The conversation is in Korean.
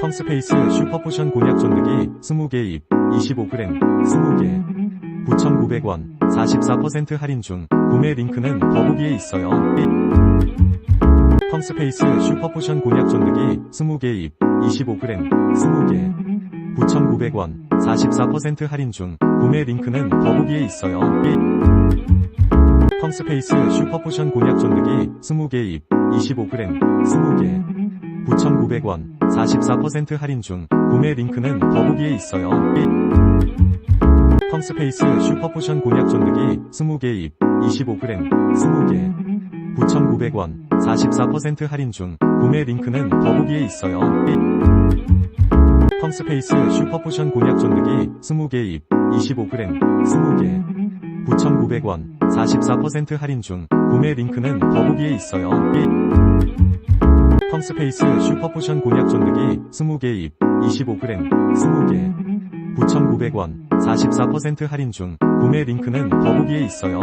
펑스페이스 슈퍼포션 곤약 쫀득이 20개 입 25g 20개 9,900원 44% 할인 중 구매 링크는 더보기에 있어요. 펑스페이스 슈퍼포션 곤약 쫀득이 20개 입 25g 20개 9,900원 44% 할인 중 구매 링크는 더보기에 있어요. 펑스페이스 슈퍼포션 곤약 쫀득이 20개 입 25g 20개 9,900원 44% 할인 중 구매 링크는 더보기에 있어요. 펑스페이스 슈퍼포션 곤약 쫀득이 20개 입 25g 20개 9,900원 44% 할인 중 구매 링크는 더보기에 있어요. 펑스페이스 슈퍼포션 곤약 쫀득이 20개 입 25g 20개 9,900원 44% 할인 중 구매 링크는 더보기에 있어요. 펑스페이스 슈퍼포션 곤약 쫀득이 20개 입 25g 20개 9,900원 44% 할인 중 구매 링크는 더보기에 있어요.